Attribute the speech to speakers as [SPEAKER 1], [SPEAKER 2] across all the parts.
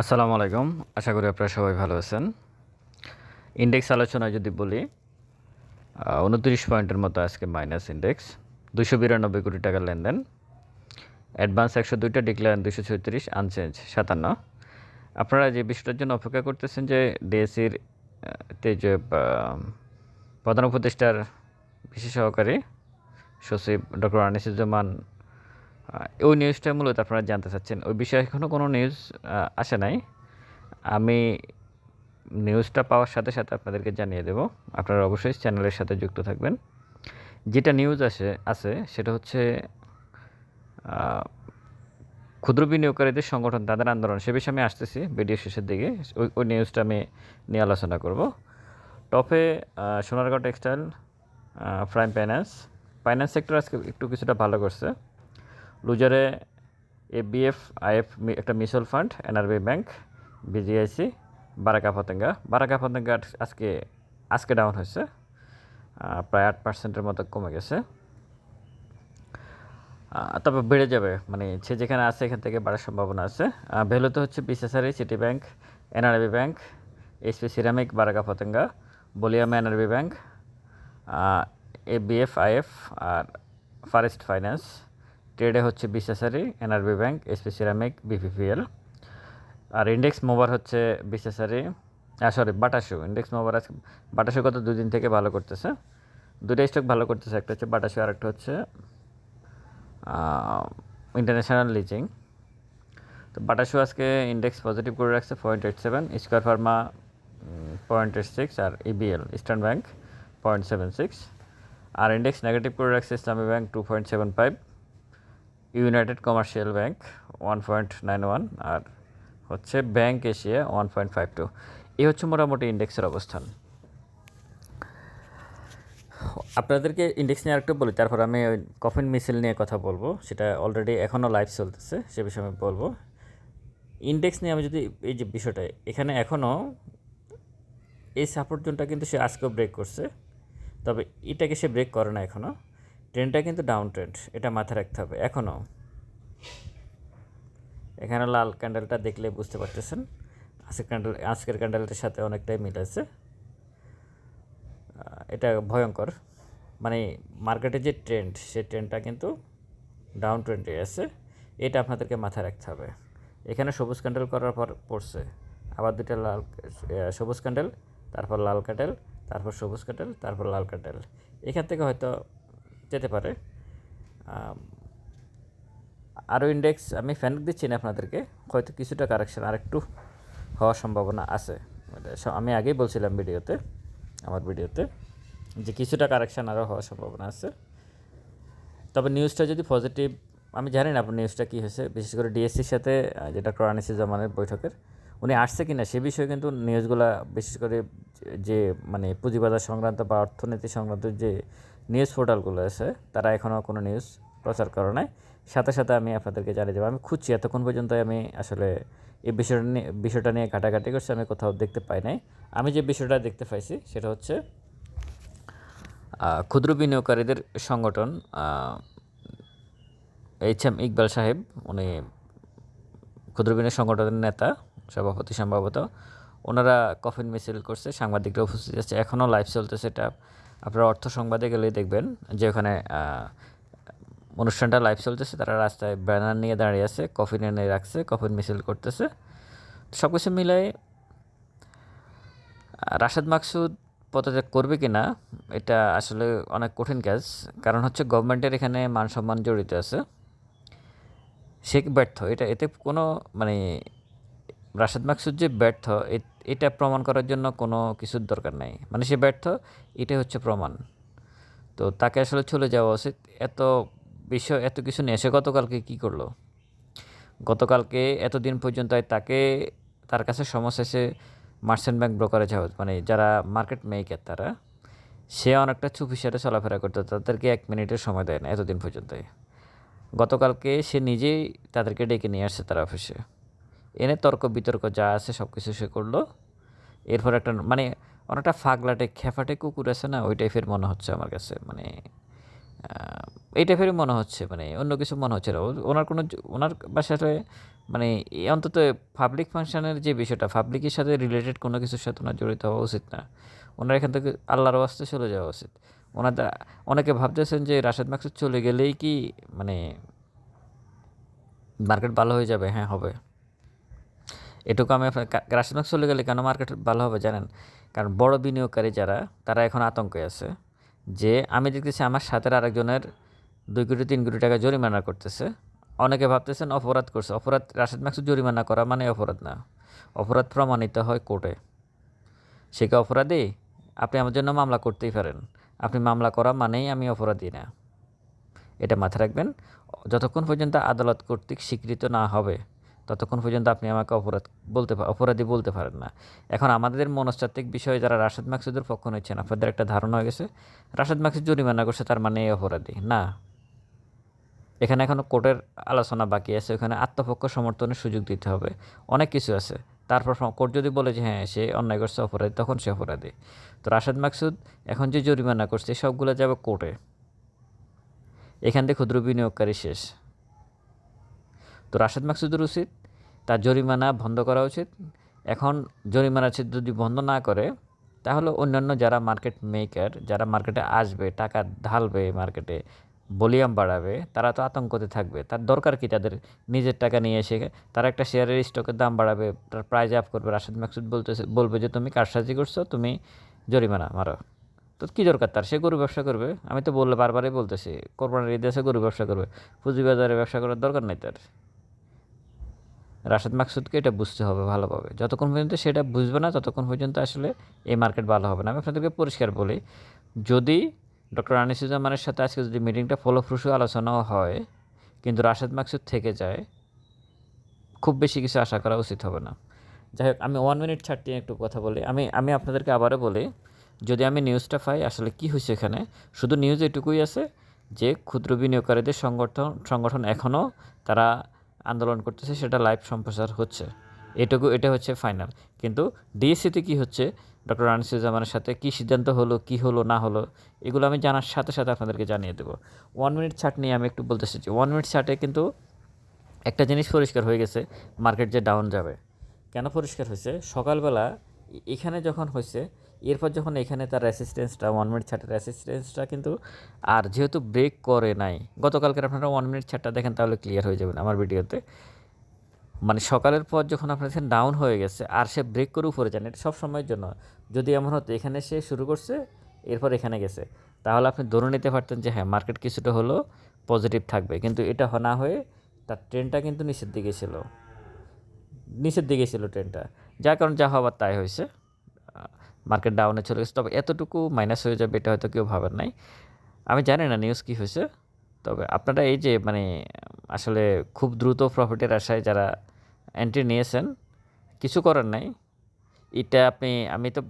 [SPEAKER 1] আসসালামু আলাইকুম। আশা করি আপনারা সবাই ভালো আছেন। ইন্ডেক্স আলোচনায় যদি বলি উনত্রিশ পয়েন্টের মতো আজকে মাইনাস ইন্ডেক্স দুশো বিরানব্বই কোটি টাকার লেনদেন। অ্যাডভান্স একশো দুইটা ডিক্লার দুশো ছত্রিশ আনচেঞ্জ সাতান্ন। আপনারা যে বিষয়টার জন্য অপেক্ষা করতেছেন যে ডিএসির তে যে প্রধান উপদেষ্টার বিশেষ সহকারী সচিব ডক্টর আনিসুজ্জামান ওই নিউজটা মূলত আপনারা জানতে চাচ্ছেন। ওই বিষয়ে এখনও কোনো নিউজ আসে নাই। আমি নিউজটা পাওয়ার সাথে সাথে আপনাদেরকে জানিয়ে দেব। আপনারা অবশ্যই চ্যানেলের সাথে যুক্ত থাকবেন। যেটা নিউজ আসে, আছে, সেটা হচ্ছে ক্ষুদ্র বিনিয়োগকারীদের সংগঠন তাদের আন্দোলন। সে বিষয়ে আমি আসতেছি ভিডিও শেষের দিকে। ওই ওই নিউজটা আমি নিয়ে আলোচনা করব। টপে Sonargaon textile prime finance finance sector আজকে একটু কিছুটা ভালো করছে। লুজারে এবিএফ আইএফ একটা mutual fund NRB bank BGIC Baraka Patenga Baraka Patenga আজকে আজকে ডাউন হয়েছে। প্রায় আট পার্সেন্টের মতো কমে গেছে। তবে বেড়ে যাবে মানে সে যেখানে আছে এখান থেকে বাড়ার সম্ভাবনা আছে। ভ্যালুতে হচ্ছে বিসেসারি city bank NRB bank SP ceramic, Baraka Patenga বলিয়াম NRB bank ABF IF আর ফরেস্ট ফাইন্যান্স। ট্রেডে হচ্ছে বিসেসারি, NRB bank SP ceramic, BPPL. আর ইন্ডেক্স মোবার হচ্ছে বিসেসারি সরি বাটাসু। ইন্ডেক্স মোবার আজকে, বাটাসু গত দুদিন থেকে ভালো করতেছে। দুটো স্টক ভালো করতেছে, একটা হচ্ছে বাটাসু আর একটা হচ্ছে ইন্টারন্যাশনাল লিচিং তো বাটাসু আজকে ইন্ডেক্স পজিটিভ করে রাখছে point eight seven square pharma point eight six আর EBL eastern bank point seven six আর ইন্ডেক্স নেগেটিভ করে রাখছে Islami bank two point seven five united commercial bank one point nine one আর হচ্ছে bank Asia one point five two এই হচ্ছে মোটামুটি ইন্ডেক্সের অবস্থান। আপনাদেরকে index নিয়ে আরেকটু বলি, তারপর আমি ওই কফিন মিছিল নিয়ে কথা বলব। সেটা অলরেডি এখনও লাইভ চলতেছে, সে বিষয়ে আমি বলব। ইন্ডেক্স নিয়ে আমি যদি এই যে বিষয়টা, এখানে এখনও এই সাপোর্ট জোনটা কিন্তু সে আজকেও ব্রেক করছে, তবে এটাকে সে ব্রেক করে না এখনও। ট্রেনটা কিন্তু ডাউন ট্রেন্ড এটা মাথায় রাখতে হবে এখনও এখানে লাল ক্যান্ডেলটা দেখলে বুঝতে পারতেছেন, আজকের ক্যান্ডেল আজকের ক্যান্ডেলটার সাথে অনেকটাই মিল আছে। এটা ভয়ঙ্কর মানে মার্কেটে যে ট্রেন্ড সেই ট্রেন্ডটা কিন্তু ডাউন ট্রেন্ডে আছে, এটা আপনাদেরকে মাথায় রাখতে হবে। এখানে সবুজ ক্যান্ডেল করার পর পড়ছে, আবার দুটা লাল সবুজ ক্যান্ডেল তারপর লাল ক্যান্ডেল তারপর সবুজ ক্যান্ডেল তারপর লাল ক্যান্ডেল এখান থেকে হয়তো যেতে পারে। আরও ইন্ডেক্স আমি ফ্যান দিচ্ছি না আপনাদেরকে, হয়তো কিছুটা কারেকশন আরেকটু হওয়ার সম্ভাবনা আছে। আমি আগেই বলছিলাম ভিডিওতে, আমার ভিডিওতে, যে কিছুটা কারেকশন আরও হওয়ার সম্ভাবনা আছে। তবে নিউজটা যদি পজিটিভ আমি জানি না আপনার নিউজটা কী হয়েছে, বিশেষ করে ডিএসসির সাথে যেটা ক্রানিসি জামানের বৈঠকের, উনি আসছে কি না সে বিষয়ে কিন্তু নিউজগুলা বিশেষ করে যে মানে পুঁজিবাজার সংক্রান্ত বা অর্থনীতি সংক্রান্ত যে নিউজ পোর্টালগুলো আছে, তারা এখনও কোনো নিউজ প্রচার করে নাই। সাথে সাথে আমি আপনাদেরকে জানিয়ে দেবো, আমি খুঁজছি, এতক্ষণ পর্যন্ত আমি আসলে এই বিষয়টা নিয়ে বিষয়টা নিয়ে ঘাটাঘাটি করছি, আমি কোথাও দেখতে পাই নাই। আমি যে বিষয়টা দেখতে পাইছি, সেটা হচ্ছে ক্ষুদ্র বিনিয়োগকারীদের সংগঠন এইচ এম ইকবাল সাহেব, উনি ক্ষুদ্র বিনিয়োগ সংগঠনের নেতা, সভাপতি সম্ভবত। ওনারা কফিন মিছিল করছে, সাংবাদিকরা উপস্থিত আছে, এখনও লাইভ চলতেছে এটা। আপনারা অর্থ সংবাদে গেলেই দেখবেন যে ওখানে অনুষ্ঠানটা লাইভ চলতেছে, তারা রাস্তায় ব্যানার নিয়ে দাঁড়িয়ে আছে কফিন এনে রাখছে কফিন মিছিল করতেছে। সব কিছু মিলাই, রাশেদ মাকসুদ পদত্যাগ করবে কি না এটা আসলে অনেক কঠিন কাজ। কারণ হচ্ছে গভর্নমেন্টের এখানে মান সম্মান জড়িত আছে। সে ব্যর্থ? এটা, এতে কোনো মানে রাশেদ মাকসুদ যে ব্যর্থ এটা প্রমাণ করার জন্য কোনো কিছুর দরকার নাই। মানে সে ব্যর্থ, এটাই হচ্ছে প্রমাণ। তো তাকে আসলে চলে যাওয়া উচিত। এত বিষয়, এত কিছু নিয়ে সে গতকালকে কী করল? গতকালকে এতদিন পর্যন্ত তাকে, তার কাছে সমস্যা এসে মার্চেন্ট ব্যাংক ব্রোকারেজ হাউস মানে যারা মার্কেট মেকার তারা, সে অনেকটা চুপি সাথে চলাফেরা করতো। তাদেরকে এক মিনিটের সময় দেয় না এতদিন পর্যন্ত গতকালকে সে নিজেই তাদেরকে ডেকে নিয়ে আসছে তার অফিসে। এনে তর্ক বিতর্ক যা আছে সব কিছু সে করল। এরপর একটা মানে অনেকটা ফাগলাটে, খেফাটে কুকুর আছে না, ওই টাইপের মনে হচ্ছে আমার কাছে মানে এই টাইপেরই মনে হচ্ছে মানে অন্য কিছু মনে হচ্ছে না। ওনার কোনো ওনার বাসাতে মানে অন্তত পাবলিক ফাংশনের যে বিষয়টা পাবলিকের সাথে রিলেটেড কোনো কিছুর সাথে ওনার জড়িত হওয়া উচিত না। ওনার এখান থেকে আল্লাহর বাস্তে চলে যাওয়া উচিত। ওনাদের অনেকে ভাবতেছেন যে রাশেদ মাকসুদ চলে গেলেই কি মানে মার্কেট ভালো হয়ে যাবে? হ্যাঁ হবে। এটুকু আমি মাকসুদ চলে গেলে কেন মার্কেট ভালো হবে জানেন? কারণ বড় বিনিয়োগকারী যারা, তারা এখন আতঙ্কে আছে যে, আমি দেখতেছি আমার সাথে আরেকজনের দুই কোটি, তিন কোটি টাকা জরিমানা করতেছে। অনেকে ভাবতেছেন অপরাধ করছে। অপরাধ রাশেদ মাকসুদ জরিমানা করা মানে অপরাধ না। অপরাধ প্রমাণিত হয় কোর্টে। সে কি অপরাধী? আপনি আমার জন্য মামলা করতেই পারেন। আপনি মামলা করা মানেই আমি অপরাধী না। এটা মাথায় রাখবেন। যতক্ষণ পর্যন্ত আদালত কর্তৃক স্বীকৃত না হবে ততক্ষণ পর্যন্ত আপনি আমাকে অপরাধ বলতে অপরাধী বলতে পারেন না। এখন আমাদের মনস্তাত্ত্বিক বিষয়ে যারা রাশেদ মাকসুদের পক্ষ নিচ্ছেন, আপনাদের একটা ধারণা হয়ে গেছে, রাশেদ মাকসুদ জরিমানা করছে, তার মানে এই অপরাধী, না? এখানে এখনও কোর্টের আলোচনা বাকি আছে, ওখানে আত্মপক্ষ সমর্থনের সুযোগ দিতে হবে, অনেক কিছু আছে। তারপর কোর্ট যদি বলে যে হ্যাঁ সে অন্যায় করছে, অপরাধী, তখন সে অপরাধী। তো রাশেদ মাকসুদ এখন যে জরিমানা করছে, সবগুলো যাবে কোর্টে। এখান থেকে ক্ষুদ্র বিনিয়োগকারী শেষ। তো রাশেদ মাকসুদের উচিত তার জরিমানা বন্ধ করা উচিত। এখন জরিমানা যদি বন্ধ না করে, তাহলে অন্যান্য যারা মার্কেট মেকার, যারা মার্কেটে আসবে, টাকা ঢালবে মার্কেটে, ভলিউম বাড়াবে, তারা তো আতঙ্কতে থাকবে। তার দরকার কি? তাদের নিজের টাকা নিয়ে এসে তারা একটা শেয়ারের স্টকের দাম বাড়াবে, তার প্রাইজ আপ করবে। রাশেদ মাকসুদ বলতেছে, বলবে যে, তুমি কারসাজি করছ, তুমি জরিমানা মারো। তো কী দরকার তার? সে গরু ব্যবসা করবে। আমি তো বললে বারবারই বলতেছি, কোরবানির এসে গরু ব্যবসা করবে। পুঁজিবাজারে ব্যবসা করার দরকার নেই তার। রাশেদ মাকসুদকে এটা বুঝতে হবে ভালোভাবে। যতক্ষণ পর্যন্ত সেটা বুঝবে না, ততক্ষণ পর্যন্ত আসলে এই মার্কেট ভালো হবে না। আমি আপনাদেরকে পরিষ্কার বলি, যদি ডক্টর আনিসুজ্জামানের সাথে আজকে যদি মিটিংটা ফলপ্রসূ আলোচনাও হয়, কিন্তু রাশেদ মাকসুদ থেকে যায়, খুব বেশি কিছু আশা করা উচিত হবে না। যাই হোক, আমি ওয়ান মিনিট ছাড়তে একটু কথা বলি। আমি আমি আপনাদেরকে আবারও বলি, যদি আমি নিউজটা পাই, আসলে কি হয়েছে এখানে? শুধু নিউজ এটুকুই আছে যে, ক্ষুদ্র বিনিয়োগকারীদের সংগঠন সংগঠন এখনও তারা আন্দোলন করতেছে, সেটা লাইভ সম্প্রচার হচ্ছে। এটুকু, এটা হচ্ছে ফাইনাল কিন্তু ডিএসসিতে কি হচ্ছে? ডক্টর আনিসুজ্জামানের সাথে কি সিদ্ধান্ত হলো, কি হলো, না হলো, এগুলো আমি জানার সাথে সাথে আপনাদেরকে জানিয়ে দেবো। ওয়ান মিনিট ছাট নিয়ে আমি একটু বলতে চাইছি ওয়ান মিনিট ছাটে কিন্তু একটা জিনিস পরিষ্কার হয়ে গেছে মার্কেট যে ডাউন যাবে। কেন পরিষ্কার হয়েছে? সকালবেলা এখানে যখন হয়েছে এরপর যখন এখানে তার রেসিস্টেন্সটা ওয়ান মিনিট ছাটের রেসিস্টেন্সটা কিন্তু আর যেহেতু ব্রেক করে নাই, গতকালকের আপনারা ওয়ান মিনিট ছাটটা দেখেন তাহলে ক্লিয়ার হয়ে যাবেন আমার ভিডিওতে। মানে সকালের পর যখন আপনার দেখেন ডাউন হয়ে গেছে, আর সে ব্রেক করে উপরে যান এটা সব সময়ের জন্য। যদি এমন হতো, এখানে সে শুরু করছে, এরপর এখানে গেছে। তাহলে আপনি ধরে নিতে পারতেন যে হ্যাঁ মার্কেট কিছুটা হলো পজিটিভ থাকবে। কিন্তু এটা না হয়ে তার ট্রেনটা কিন্তু নিচের দিকে ছিল। নিচের দিকে ছিল ট্রেনটা যার কারণে যা হবার তাই হয়েছে। মার্কেট ডাউনে চলে গেছে। তবে এতটুকু মাইনাস হয়ে যাবে এটা হয়তো কেউ ভাবেন নাই। আমি জানি না নিউজ কী হয়েছে। তবে আপনারা এই যে মানে আসলে খুব দ্রুত প্রফিটের আশায় যারা এন্ট্রি নিয়েছেন, কিছু করার নাই। এটা আপনি, আমি তো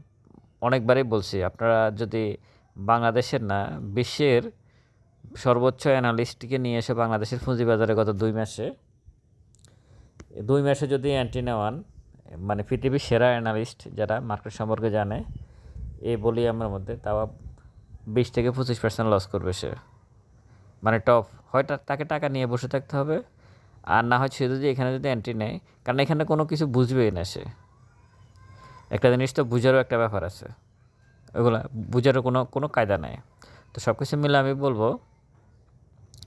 [SPEAKER 1] অনেকবারই বলছি, আপনারা যদি বাংলাদেশের না, বিশ্বের সর্বোচ্চ অ্যানালিস্টকে নিয়ে এসে বাংলাদেশের পুঁজিবাজারে গত দুই মাসে দুই মাসে যদি এন্ট্রি নেওয়ান মানে পৃথিবীর সেরা অ্যানালিস্ট যারা মার্কেট সম্পর্কে জানে এই বলি আমার মধ্যে তাও বিশ থেকে পঁচিশ পার্সেন্ট লস করবে সে। মানে টপ হয় তাকে টাকা নিয়ে বসে থাকতে হবে, আর না হয় সে যদি এখানে যদি এন্ট্রি নেয়, কারণ এখানে কোনো কিছু বুঝবেই না সে। একটা জিনিস তো বুঝারও একটা ব্যাপার আছে, ওগুলো বুঝারও কোনো কোনো কায়দা নেই। তো সব কিছু মিলে আমি বলব,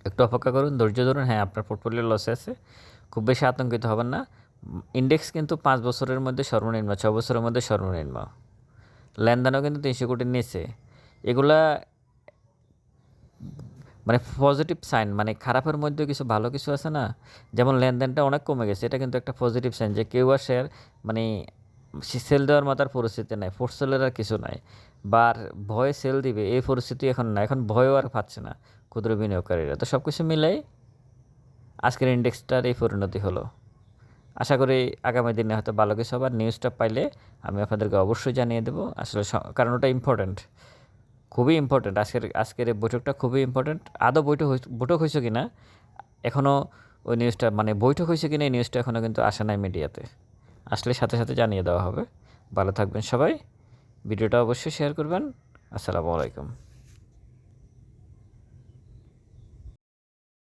[SPEAKER 1] একটু অপেক্ষা করুন, ধৈর্য ধরুন হ্যাঁ আপনার পোর্টফোলিও লসে আছে, খুব বেশি আতঙ্কিত হবেন না। ইন্ডেক্স কিন্তু পাঁচ বছরের মধ্যে সর্বনিম্ন, ছ বছরের মধ্যে সর্বনিম্ন। লেনদেনও কিন্তু তিনশো কোটির নিচে। এগুলা মানে পজিটিভ সাইন মানে খারাপের মধ্যে কিছু ভালো কিছু আছে না? যেমন লেনদেনটা অনেক কমে গেছে, এটা কিন্তু একটা পজিটিভ সাইন যে কেউ আর শেয়ার মানে সেল দেওয়ার মতো আর পরিস্থিতি নাই ফোর্স সেলের আর কিছু নাই। বা আর ভয়ে সেল দিবে, এই পরিস্থিতি এখন না, এখন ভয়ও আর পাচ্ছে না ক্ষুদ্র বিনিয়োগকারীরা। তো সব কিছু মিলাই আজকের ইন্ডেক্সটার এই পরিণতি হলো। আশা করি আগামী দিনে হয়তো ভালো কিছু আবার নিউজটা পাইলে আমি আপনাদেরকে অবশ্যই জানিয়ে দেবো। আসলে কারণ ওটা ইম্পর্ট্যান্ট খুবই ইম্পর্ট্যান্ট আজকের আজকের এই বৈঠকটা খুবই ইম্পর্ট্যান্ট আদৌ বৈঠক বৈঠক হয়েছে কি না এখনও ওই নিউজটা মানে বৈঠক হয়েছে কি না এই নিউজটা এখনও কিন্তু আসে নাই মিডিয়াতে আসলে সাথে সাথে জানিয়ে দেওয়া হবে। ভালো থাকবেন সবাই। ভিডিওটা অবশ্যই শেয়ার করবেন। আসসালামু আলাইকুম।